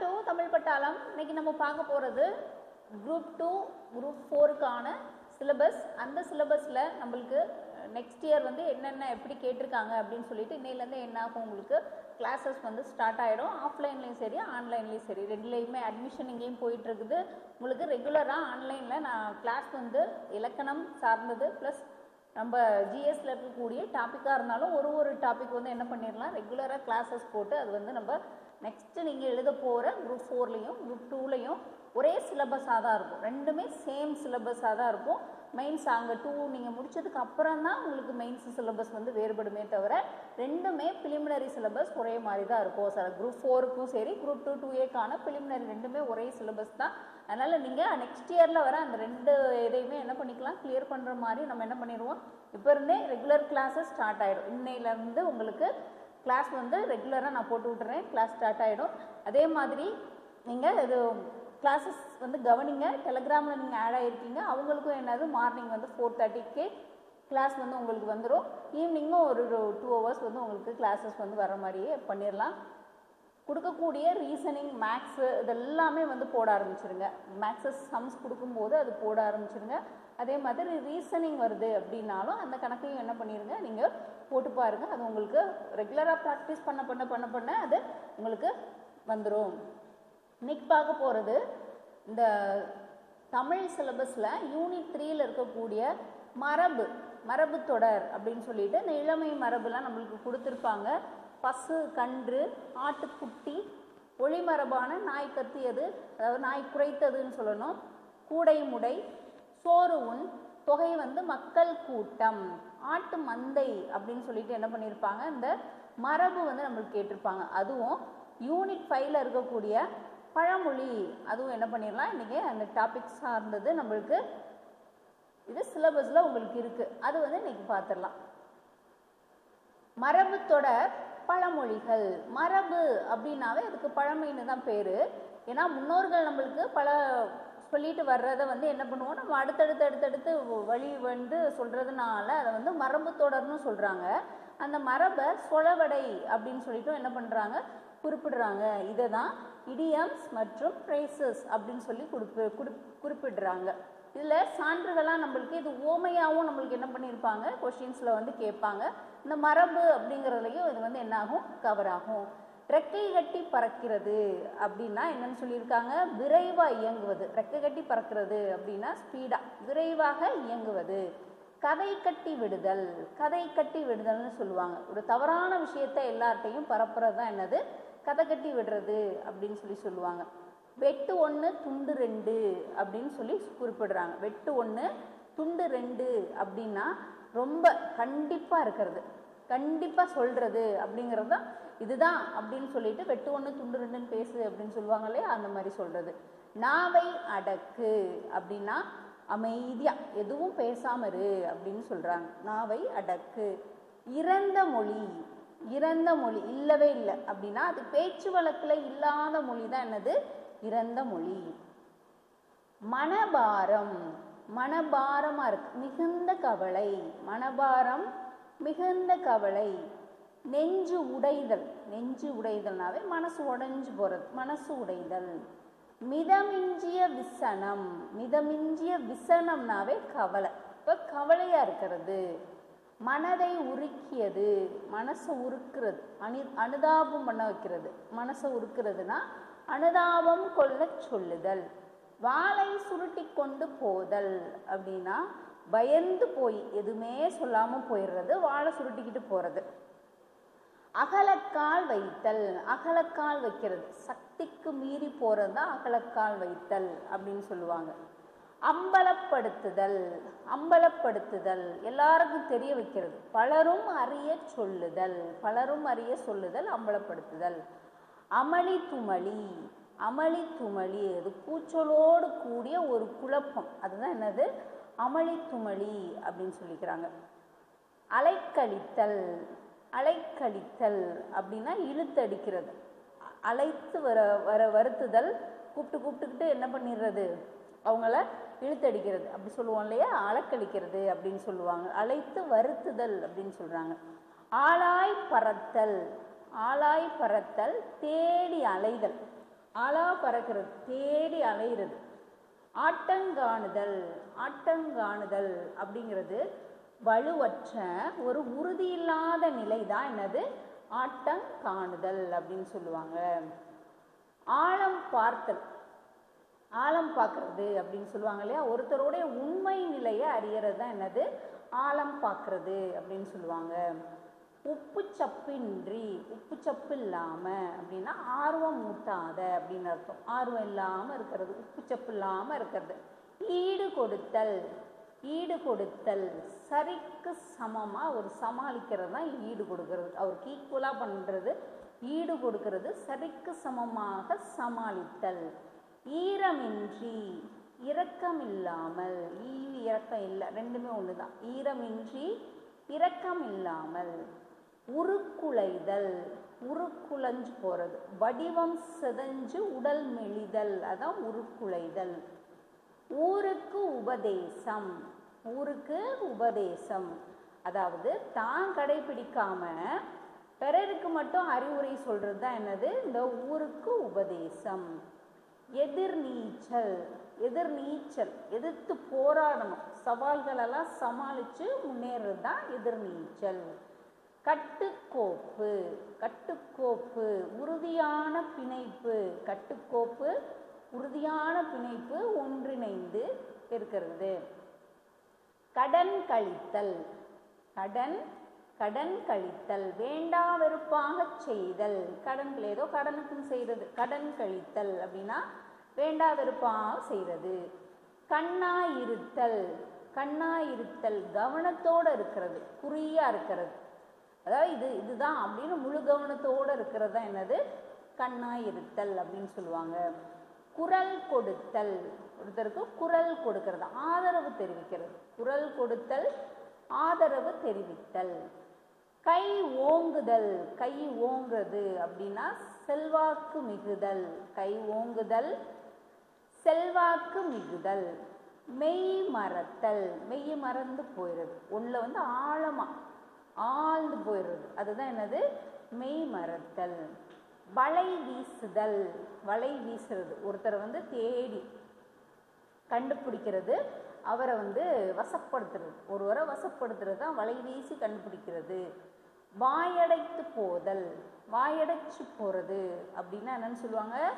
Welcome to Tamil பட்டாளம். இன்னைக்கு நம்ம பார்க்க போகிறது குரூப் டூ குரூப் ஃபோருக்கான சிலபஸ் அந்த சிலபஸில் நம்மளுக்கு நெக்ஸ்ட் இயர் வந்து என்னென்ன எப்படி கேட்டிருக்காங்க அப்படின்னு சொல்லிட்டு இன்னையிலேருந்து என்ன ஆகும் உங்களுக்கு கிளாஸஸ் வந்து ஸ்டார்ட் ஆகிடும் ஆஃப்லைன்லேயும் சரி ஆன்லைன்லேயும் சரி. ரெண்டுலேயுமே அட்மிஷன் இங்கேயும் போயிட்டுருக்குது. உங்களுக்கு ரெகுலராக ஆன்லைனில் நான் கிளாஸ் வந்து இலக்கணம் சார்ந்தது ப்ளஸ் நம்ம ஜிஎஸ்ல இருக்கக்கூடிய டாப்பிக்காக இருந்தாலும் ஒரு ஒரு டாபிக் வந்து என்ன பண்ணிடலாம்? ரெகுலராக கிளாஸஸ் போட்டு அது வந்து நம்ம நெக்ஸ்ட்டு நீங்கள் எழுத போகிற குரூப் ஃபோர்லேயும் குரூப் டூலையும் ஒரே சிலபஸாக தான் இருக்கும். ரெண்டுமே சேம் சிலபஸாக தான் இருக்கும். மெயின்ஸ் அங்கே டூ நீங்கள் முடித்ததுக்கு அப்புறம் தான் உங்களுக்கு மெயின்ஸ் சிலபஸ் வந்து வேறுபடுமே தவிர ரெண்டுமே பிலிமினரி சிலபஸ் ஒரே மாதிரி தான் இருக்கும். சார் குரூப் ஃபோருக்கும் சரி குரூப் டூ டூ ஏக்கான பிலிமினரி ரெண்டுமே ஒரே சிலபஸ் தான். அதனால் நீங்கள் நெக்ஸ்ட் இயரில் வர அந்த ரெண்டு இதையுமே என்ன பண்ணிக்கலாம்? கிளியர் பண்ணுற மாதிரி நம்ம என்ன பண்ணிடுவோம்? இப்போ இருந்தே ரெகுலர் கிளாஸஸ் ஸ்டார்ட் ஆகிடும் இன்னையிலேருந்து உங்களுக்கு கிளாஸ் வந்து ரெகுலராக நான் போட்டு விட்டுறேன். கிளாஸ் ஸ்டார்ட் ஆகிடும் அதே மாதிரி நீங்கள் இது கிளாஸஸ் வந்து கவனிங்க. டெலகிராமில் நீங்கள் ஆட் ஆகிருக்கீங்க அவங்களுக்கும் என்னது? மார்னிங் வந்து ஃபோர் தேர்ட்டிக்கு கிளாஸ் வந்து உங்களுக்கு வந்துடும் ஈவினிங்கும் ஒரு டூ ஹவர்ஸ் வந்து உங்களுக்கு கிளாஸஸ் வந்து வர மாதிரியே பண்ணிடலாம் கொடுக்கக்கூடிய ரீசனிங் மேக்ஸு இதெல்லாமே வந்து போட ஆரம்பிச்சிருங்க. மேக்ஸஸ் சம்ஸ் கொடுக்கும்போது அது போட ஆரம்பிச்சிருங்க. அதே மாதிரி ரீசனிங் வருது அப்படின்னாலும் அந்த கணக்கையும் என்ன பண்ணிடுங்க நீங்கள் போட்டு பாருங்கள் அது உங்களுக்கு ரெகுலராக ப்ராக்டிஸ் பண்ண பண்ண பண்ண பண்ண அது உங்களுக்கு வந்துடும் இன்னைக்கு பார்க்க போகிறது இந்த தமிழ் சிலபஸில் யூனிட் த்ரீயில் இருக்கக்கூடிய மரபு மரபு தொடர் அப்படின்னு சொல்லிட்டு இந்த இளமை மரபுலாம் நம்மளுக்கு கொடுத்துருப்பாங்க. பசு கன்று ஆட்டுக்குட்டி ஒளிமரபான நாய் கத்தியது அதாவது நாய் குறைத்ததுன்னு சொல்லணும். கூடை முடை சோறு உண் தொகை வந்து மக்கள் கூட்டம் ஆட்டு மந்தை அப்படின்னு சொல்லிட்டு என்ன பண்ணியிருப்பாங்க இந்த மரபு வந்து நம்மளுக்கு கேட்டிருப்பாங்க. அதுவும் யூனிட் ஃபைவ்ல இருக்கக்கூடிய பழமொழி அதுவும் என்ன பண்ணிடலாம் இன்றைக்கி அந்த டாபிக் சார்ந்தது நம்மளுக்கு இது சிலபஸில் உங்களுக்கு இருக்குது அது வந்து இன்னைக்கு பார்த்துடலாம் மரபு தொடர் பழமொழிகள். மரபு அப்படின்னாவே அதுக்கு பழமைன்னு தான் பேர். ஏன்னா முன்னோர்கள் நம்மளுக்கு பல சொல்லிட்டு வர்றதை வந்து என்ன பண்ணுவோம்? நம்ம அடுத்தடுத்து அடுத்தடுத்து வழி வந்து சொல்கிறதுனால அதை வந்து மரபு தொடர்னு சொல்கிறாங்க அந்த மரபை சொலவடை அப்படின்னு சொல்லிட்டு என்ன பண்ணுறாங்க குறிப்பிடுறாங்க. இதை தான் இடியம்ஸ் மற்றும் ப்ரைசஸ் அப்படின்னு சொல்லி குறிப்பு குறி குறிப்பிடுறாங்க. இதில் சான்றுகளாக நம்மளுக்கு இது ஓமையாகவும் நம்மளுக்கு என்ன பண்ணியிருப்பாங்க? கொஷின்ஸில் வந்து கேட்பாங்க. இந்த மரபு அப்படிங்கிறதுலையும் இது வந்து என்னாகும்? கவர் ஆகும். ரெக்கை கட்டி பறக்கிறது அப்படின்னா என்னன்னு சொல்லியிருக்காங்க விரைவாக இயங்குவது. ரெக்கை கட்டி பறக்கிறது அப்படின்னா ஸ்பீடாக விரைவாக இயங்குவது. கதை கட்டி விடுதல் கதை கட்டி விடுதல்னு சொல்லுவாங்க. ஒரு தவறான விஷயத்தை எல்லார்ட்டையும் பரப்புறது தான் என்னது? கதை கட்டி விடுறது அப்படின்னு சொல்லி சொல்லுவாங்க. வெட்டு ஒன்று துண்டு ரெண்டு அப்படின்னு சொல்லி குறிப்பிடுறாங்க. வெட்டு ஒன்று துண்டு ரெண்டு அப்படின்னா ரொம்ப கண்டிப்பாக இருக்கிறது. கண்டிப்பாக சொல்கிறது அப்படிங்கிறது தான் இதுதான் அப்படின்னு சொல்லிட்டு வெட்டு ஒன்று துண்டு ரெண்டுன்னு பேசு அப்படின்னு சொல்லுவாங்க இல்லையா? அந்த மாதிரி சொல்கிறது நாவை அடக்கு அப்படின்னா அமைதியாக எதுவும் பேசாமல் இரு அப்படின்னு சொல்கிறாங்க நாவை அடக்கு. இறந்த மொழி இறந்த மொழி இல்லவே இல்லை அப்படின்னா அது பேச்சு வழக்கில் இல்லாத மொழி தான் என்னது? இறந்த மொழி. மனபாரம் மனபாரமாக இருக்கு. மிகுந்த கவலை. மனபாரம் மிகுந்த கவலை நெஞ்சு உடைதல் நெஞ்சு உடைதல்னாவே மனசு உடைஞ்சு போகிறது மனசு உடைதல். மிதமிஞ்சிய விசனம் மிதமிஞ்சிய விசனம்னாவே கவலை. இப்போ கவலையாக இருக்கிறது. மனதை உருக்கியது மனசை உருக்கிறது அனி அனுதாபம் பண்ண வைக்கிறது. மனசை உருக்கிறதுனா அனுதாபம் கொள்ள சொல்லுதல். வாளை சுருட்டி கொண்டு போதல் அப்படின்னா பயந்து போய் எதுவுமே சொல்லாமல் போயிடுறது வாழை சுருட்டிக்கிட்டு போகிறது அகலக்கால் வைத்தல் அகலக்கால் வைக்கிறது. சக்திக்கு மீறி போகிறது தான் அகலக்கால் வைத்தல் அப்படின்னு சொல்லுவாங்க. அம்பலப்படுத்துதல் அம்பலப்படுத்துதல் எல்லாருக்கும் தெரிய வைக்கிறது. பலரும் அறிய சொல்லுதல் பலரும் அறிய சொல்லுதல் அம்பலப்படுத்துதல். அமளி துமளி அமளி துமளி அது கூச்சலோடு கூடிய ஒரு குழப்பம். அதுதான் என்னது? அமளித்துமளி அப்படின்னு சொல்லிக்கிறாங்க. அலைக்கழித்தல் அலைக்கழித்தல் அப்படின்னா இழுத்தடிக்கிறது. அழைத்து வர வர வருத்துதல் கூப்பிட்டு கூப்பிட்டுக்கிட்டு என்ன பண்ணிடுறது? அவங்கள இழுத்தடிக்கிறது. அப்படி சொல்லுவோம் இல்லையா? அலக்கழிக்கிறது அப்படின்னு சொல்லுவாங்க. அழைத்து வருத்துதல் அப்படின்னு சொல்கிறாங்க ஆளாய் பறத்தல் ஆளாய் பறத்தல் தேடி அலைதல். ஆளா பறக்கிறது தேடி அலைகிறது ஆட்டங்காணுதல் ஆட்டங்காணுதல் அப்படிங்கிறது வலுவற்ற ஒரு உறுதியில்லாத நிலை தான் என்னது? ஆட்டங்காணுதல் அப்படின்னு சொல்லுவாங்க. ஆழம் பார்த்தல் ஆழம் பார்க்கறது அப்படின்னு சொல்லுவாங்க இல்லையா? ஒருத்தருடைய உண்மை நிலையை அறியறது தான் என்னது? ஆழம் பார்க்கறது அப்படின்னு சொல்லுவாங்க. உப்பு சப்பின்றி உப்பு சப்பு இல்லாமல் அப்படின்னா ஆர்வம் ஊட்டாத அப்படின்னு அர்த்தம். ஆர்வம் இல்லாமல் இருக்கிறது உப்பு சப்பு இல்லாமல் இருக்கிறது. ஈடு கொடுத்தல் ஈடு கொடுத்தல் சரிக்கு சமமாக ஒரு சமாளிக்கிறது தான் ஈடு கொடுக்கறது. அவருக்கு ஈக்குவலாக பண்ணுறது ஈடு கொடுக்கறது சரிக்கு சமமாக சமாளித்தல். ஈரமின்றி இரக்கம் இல்லாமல் ஈ இரக்கம் இல்லை ரெண்டுமே ஒன்று தான் ஈரமின்றி இரக்கம் இல்லாமல் உருக்குலைதல் உருக்குலைஞ்சு போகிறது வடிவம் சிதைஞ்சு உடல் மெலிதல் அதான் உருக்குலைதல். ஊருக்கு உபதேசம் ஊருக்கு உபதேசம். அதாவது தான் கடைபிடிக்காம பிறருக்கு மட்டும் அறிவுரை சொல்கிறது தான் என்னது? இந்த ஊருக்கு உபதேசம். எதிர்நீச்சல் எதிர்நீச்சல் எதிர்த்து போராடணும். சவால்களெல்லாம் சமாளித்து முன்னேறது தான் எதிர்நீச்சல் கட்டுக்கோப்பு கட்டுக்கோப்பு உறுதியான பிணைப்பு கட்டுக்கோப்பு உறுதியான பிணைப்பு ஒன்றிணைந்து இருக்கிறது. கடன் கழித்தல் கடன் கடன் கழித்தல் வேண்டா வெறுப்பாக செய்தல் கடன்கள் ஏதோ கடனுக்கும் செய்கிறது கடன் கழித்தல் அப்படின்னா வேண்டா வெறுப்பாக செய்கிறது கண்ணாய் இருத்தல் கண்ணாய் இருத்தல் கவனத்தோடு இருக்கிறது குறியாக இருக்கிறது. அதாவது இது இதுதான் அப்படின்னு முழு கவனத்தோடு இருக்கிறது தான் என்னது? கண்ணாய் இருத்தல் அப்படின்னு சொல்லுவாங்க. குரல் கொடுத்தல். ஒருத்தருக்கு குரல் கொடுக்கறது ஆதரவு தெரிவிக்கிறது. குரல் கொடுத்தல் ஆதரவு தெரிவித்தல். கை ஓங்குதல். கை ஓங்குறது அப்படின்னா செல்வாக்கு மிகுதல். கை ஓங்குதல் செல்வாக்கு மிகுதல். மெய் மறத்தல். மெய் மறந்து போயிடுது உள்ள வந்து ஆழமாக ஆழ்ந்து போயிடுறது. அதுதான் என்னது? மெய் மறத்தல் வலை வீசுதல். வலை வீசுறது. ஒருத்தரை வந்து தேடி கண்டுபிடிக்கிறது. அவரை வந்து வசப்படுத்துறது. ஒருவரை வசப்படுத்துறது தான் வலை வீசி கண்டுபிடிக்கிறது. வாயடைத்து போதல். வாயடைச்சு போகிறது அப்படின்னா என்னன்னு சொல்லுவாங்க?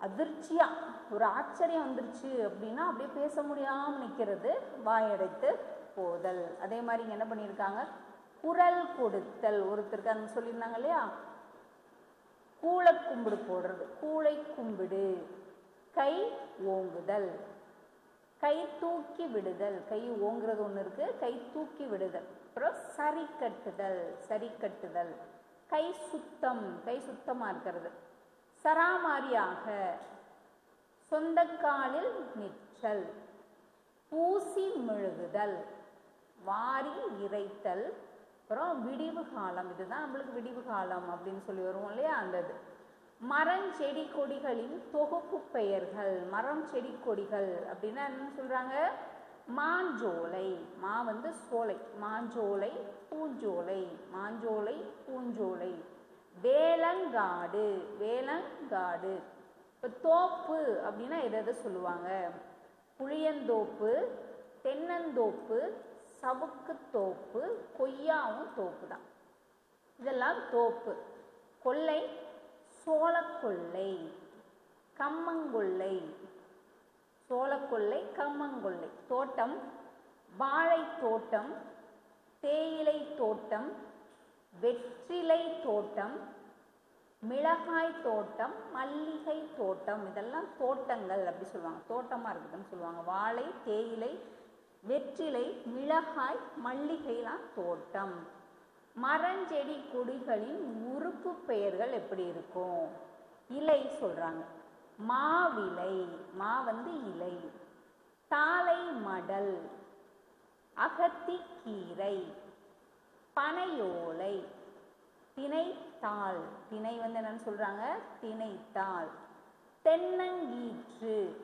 அதிர்ச்சியாக ஒரு ஆச்சரியம் வந்துருச்சு அப்படின்னா அப்படியே பேச முடியாமல் நிற்கிறது வாயடைத்து போதல். அதே மாதிரி இங்க என்ன பண்ணியிருக்காங்க? குரல் கொடுத்தல். ஒருத்தருக்கு அந்த சொல்லியிருந்தாங்க இல்லையா? கூளை கும்பிடு போடுறது. கூளை கும்பிடு. கை ஓங்குதல். கை தூக்கி விடுதல். கை ஓங்குறது ஒன்று இருக்கு. கை தூக்கி விடுதல். அப்புறம் சரி கட்டுதல். சரி கட்டுதல். கை சுத்தம். கை சுத்தமாக இருக்கிறது. சராமாரியாக. சொந்த காலில் நிற்றல். பூசி மெழுகுதல். வாரி இறைத்தல். அப்புறம் விடிவு காலம். இதுதான் நம்மளுக்கு விடிவு காலம் அப்படின்னு சொல்லி வருவோம் இல்லையா? அந்த இது மரம் செடி கொடிகளின் தொகுப்பு பெயர்கள். மரம் செடி கொடிகள் அப்படின்னா என்ன சொல்றாங்க? மாஞ்சோலை மா வந்து சோலை. மாஞ்சோலை பூஞ்சோலை மாஞ்சோலை பூஞ்சோலை வேலங்காடு. வேலங்காடு. இப்போ தோப்பு அப்படின்னா எதை எதை சொல்லுவாங்க? புளியந்தோப்பு தென்னந்தோப்பு சவுக்கு தோப்பு கொய்யாவும் தோப்பு தான். இதெல்லாம் தோப்பு. கொல்லை சோளக்கொல்லை கம்மங்கொல்லை சோளக்கொல்லை கம்மங்கொல்லை தோட்டம் வாழை தோட்டம் தேயிலை தோட்டம் வெற்றிலை தோட்டம் மிளகாய் தோட்டம் மல்லிகை தோட்டம். இதெல்லாம் தோட்டங்கள் அப்படி சொல்லுவாங்க. தோட்டமாக இருக்குதுன்னு சொல்லுவாங்க. வாழை தேயிலை வெற்றிலை மிளகாய் மல்லிகைலாம் தோட்டம். மரஞ்செடி கொடிகளின் உறுப்பு பெயர்கள் எப்படி இருக்கும்? இலை சொல்றாங்க. மாவிலை மா வந்து இலை. தாளை மடல் அகத்திக்கீரை. பனையோலை திணைத்தாள். திணை வந்து என்னன்னு சொல்றாங்க? திணைத்தாள். தென்னங்கீற்று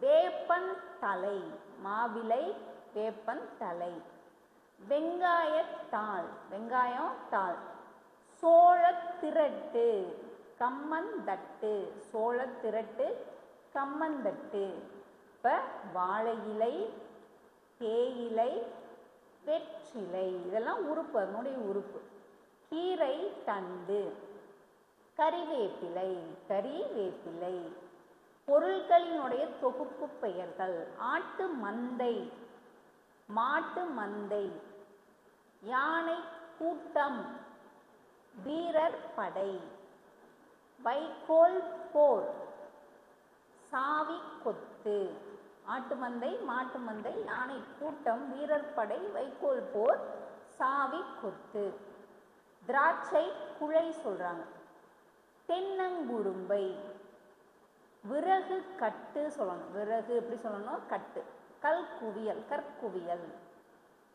வேப்பன் தலை. மாவிலை வேப்பன் தலை. வெங்காயத்தாள் வெங்காயம் தாள். சோளத்திரட்டு கம்மந்தட்டு சோளத்திரட்டு கம்மந்தட்டு இப்போ வாழை இலை தேயிலை வெற்றிலை. இதெல்லாம் உறுப்பு அதனுடைய உறுப்பு. கீரை தண்டு. கறிவேப்பிலை. கறிவேப்பிலை. பொருட்களினுடைய தொகுப்பு பெயர்கள். ஆட்டு மந்தை மாட்டு மந்தை யானை கூட்டம் வீரர் படை வைக்கோல் போர் சாவி கொத்து. ஆட்டு மந்தை மாட்டு மந்தை யானை கூட்டம் வீரர் படை வைக்கோல் போர் சாவி கொத்து. திராட்சை குழை சொல்றாங்க. தென்னங்குரும்பை விறகு கட்டு சொல்லணும். விறகு எப்படி சொல்லணும் கட்டு. கல் குவியல் கற்குவியல்.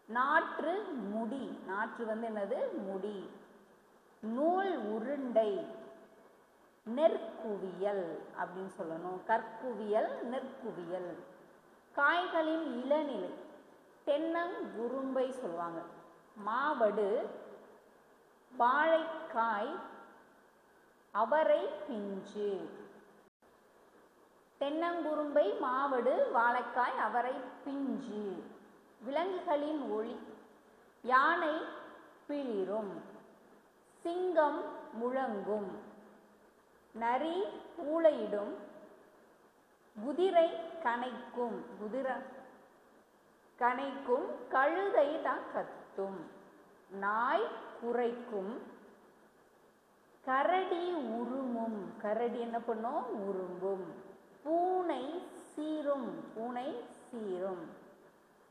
நாற்று முடி. நாற்று வந்து என்னது? முடி. நூல் உருண்டை. நெற்குவியல் அப்படின்னு சொல்லணும். கற்குவியல் நெற்குவியல். காய்களின் இளநிலை. தென்னங்குரும்பை சொல்லுவாங்க. மாவடு. வாழைக்காய். அவரை பிஞ்சு. தென்னங்குரும்பை மாவடு வாழைக்காய் அவரை பிஞ்சு. விலங்குகளின் ஒளி. யானை பிளிரும். சிங்கம் முழங்கும். நரி ஊளையிடும் குதிரை கனைக்கும். குதிரை கனைக்கும். கழுதை தான் கத்தும். நாய் குறைக்கும் கரடி உருமும். கரடி என்ன பண்ணும்? உரும்பும். பூனை சீரும் பூனை சீரும்.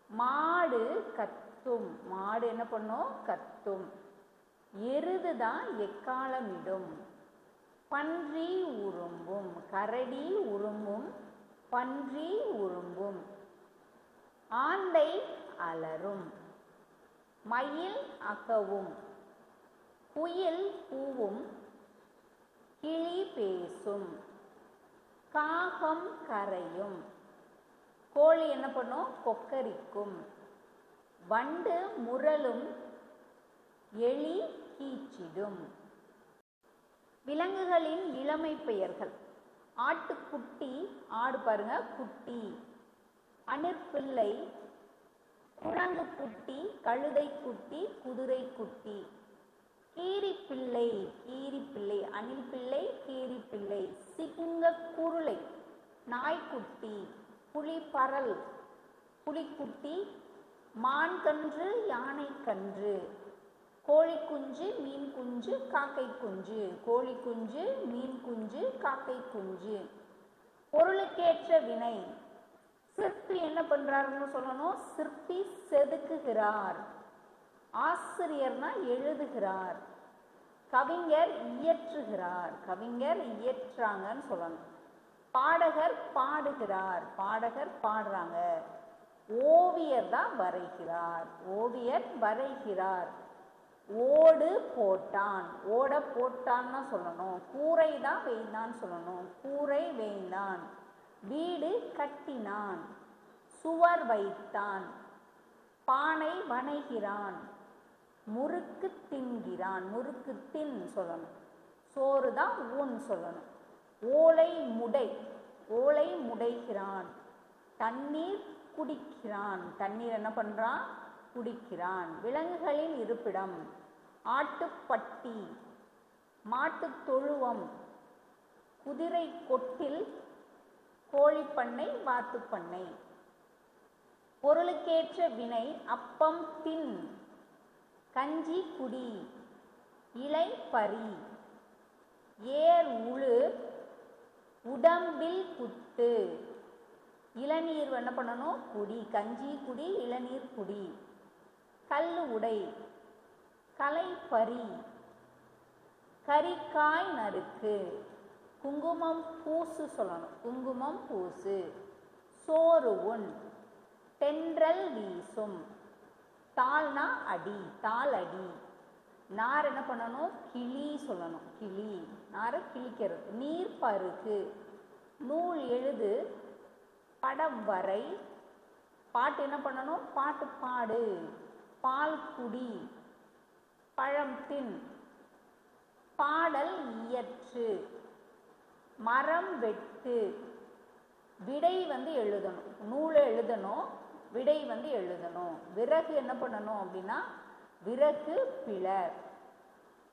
மாடு கத்தும். மாடு என்ன பண்ணும்? கத்தும். எருது தான் எக்காலமிடும். பன்றி உரும்பும். கரடி உரும்பும். பன்றி உரும்பும். ஆந்தை அலரும். மயில் அகவும். குயில் பூவும். கிளி பேசும். காகம் கரையும். கோழி என்ன பண்ணும்? கொக்கரிக்கும். வண்டு முரலும் எலி கீச்சிடும். விலங்குகளின் இளமை பெயர்கள். ஆட்டுக்குட்டி ஆடு பாருங்க குட்டி. அணிற்பிள்ளை குரங்கு குட்டி கழுதை குட்டி குதிரை குட்டி கீரிப்பிள்ளை கீரிப்பிள்ளை அணில் நாய்க்குட்டி புலிப்பரல் புலிக்குட்டி மான் கன்று யானை கன்று கோழி குஞ்சு மீன் குஞ்சு காக்கை குஞ்சு கோழி குஞ்சு மீன் குஞ்சு காக்கை குஞ்சு பொருளுக்கேற்ற வினை. சிற்பி என்ன பண்றாருன்னு சொல்லணும். சிற்பி செதுக்குகிறார். ஆசிரியர்னா எழுதுகிறார். கவிஞர் இயற்றுகிறார். கவிஞர் இயற்றாங்கன்னு சொல்லணும். பாடகர் பாடுகிறார். பாடகர் பாடுறாங்க. ஓவியர் தான் வரைகிறார். ஓவியர் வரைகிறார். ஓடு போட்டான். ஓட போட்டான்னு சொல்லணும். கூரை தான் வேய்ந்தான் சொல்லணும். கூரை வேய்ந்தான் வீடு கட்டினான். சுவர் வைத்தான். பானை வணைகிறான். முறுக்கு தின்கிறான். முறுக்கு தின் சொல்லணும். சோறு தான் ஊன் சொல்லணும். ஓலை முடை ஓலை முடைகிறான். தண்ணீர் குடிக்கிறான். தண்ணீர் என்ன பண்ணுறான் குடிக்கிறான். விலங்குகளின் இருப்பிடம் ஆட்டுப்பட்டி மாட்டுத் தொழுவம் குதிரை கொட்டில் கோழிப்பண்ணை வாத்துப்பண்ணை. பொருளுக்கேற்ற வினை அப்பம் தின் கஞ்சி குடி இலை பறி. ஏர் உழு உடம்பில் புட்டு இளநீர் என்ன பண்ணணும்? குடி. கஞ்சி குடி இளநீர் குடி. கல் உடை. கலைப்பறி. பறி கரிக்காய் நறுக்கு. குங்குமம் பூசு சொல்லணும். குங்குமம் பூசு. சோறு உண். தென்றல் வீசும். தாள்னா அடி. தாள் அடி. நார் என்ன பண்ணணும்? கிளி சொல்லணும். கிளி. நாரை கிழிக்கிறது. நீர் பருகு நூல் எழுது. படம் வரை. பாட்டு என்ன பண்ணணும்? பாட்டு பாடு. பால் குடி. பழம் தின். பாடல் இயற்று. மரம் வெட்டு. விடை வந்து எழுதணும். நூலை எழுதணும். விடை வந்து எழுதணும். விறகு என்ன பண்ணணும் அப்படின்னா விறகு பிளர்.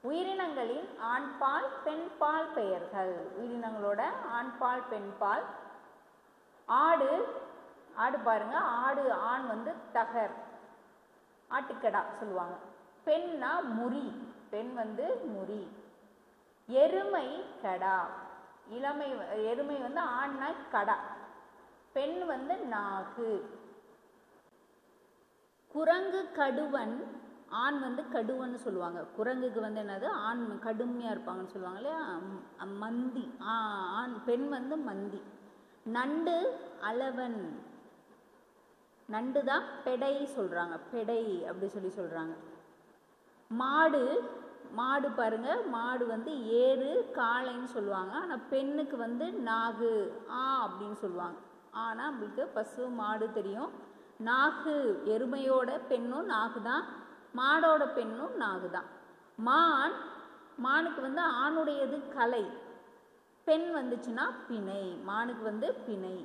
உயிரினங்களின் ஆண்பால் பெண்பால் பெயர்கள். உயிரினங்களோட ஆண்பால் பெண்பால். ஆடு ஆடு பாருங்க ஆடு ஆண் வந்து தகர். ஆட்டுக்கடா சொல்லுவாங்க. பெண்ணா முறி. பெண் வந்து முறி. எருமை கடா. இளமை எருமை வந்து ஆண்னா கடா. பெண் வந்து நாகு. குரங்கு கடுவன் ஆண் வந்து கடுவன்னு சொல்லுவாங்க. குரங்குக்கு வந்து என்னது? ஆண் கடுமையாக இருப்பாங்கன்னு சொல்லுவாங்க இல்லையா? மந்தி. ஆ, ஆண் பெண் வந்து மந்தி. நண்டு அளவன். நண்டு தான் பெடை சொல்கிறாங்க பெடை அப்படி சொல்லி சொல்கிறாங்க மாடு மாடு பாருங்க. மாடு வந்து ஏறு காளைன்னு சொல்லுவாங்க. ஆனால் பெண்ணுக்கு வந்து நாகு ஆ அப்படின்னு சொல்லுவாங்க. ஆனால் நம்மளுக்கு பசு மாடு தெரியும். நாகு எருமையோட பெண்ணும் நாகு தான் மாடோட பெண்ணும் நாகு தான் மான் மானுக்கு வந்து ஆணுடையது கலை. பெண் வந்துச்சுன்னா பிணை மானுக்கு வந்து பிணை.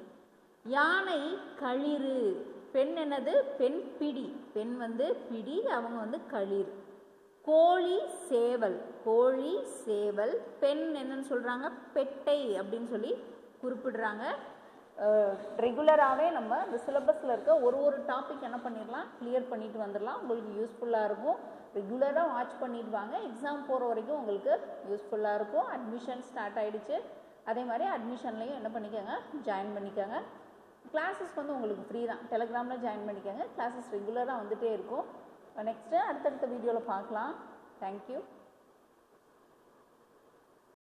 யானை களிறு. பெண் என்னது? பெண் பிடி. பெண் வந்து பிடி அவங்க வந்து களிர் கோழி சேவல். கோழி சேவல். பெண் என்னன்னு சொல்கிறாங்க பெட்டை அப்படின்னு சொல்லி குறிப்பிடுறாங்க. ரெகுலராகவே நம்ம இந்த சிலபஸில் இருக்க ஒரு ஒரு டாபிக் என்ன பண்ணிடலாம்? கிளியர் பண்ணிட்டு வந்துடலாம். உங்களுக்கு யூஸ்ஃபுல்லாக இருக்கும். ரெகுலராக வாட்ச் பண்ணிட்டு வாங்க. எக்ஸாம் போகிற வரைக்கும் உங்களுக்கு யூஸ்ஃபுல்லாக இருக்கும். அட்மிஷன் ஸ்டார்ட் ஆகிடுச்சு அதே மாதிரி அட்மிஷன்லேயும் என்ன பண்ணிக்கோங்க? ஜாயின் பண்ணிக்கோங்க. கிளாஸஸ் வந்து உங்களுக்கு ஃப்ரீ தான். டெலகிராமில் ஜாயின் பண்ணிக்கோங்க. கிளாஸஸ் ரெகுலராக வந்துகிட்டே இருக்கும். நெக்ஸ்ட்டு அடுத்தடுத்த வீடியோவில் பார்க்கலாம். தேங்க்யூ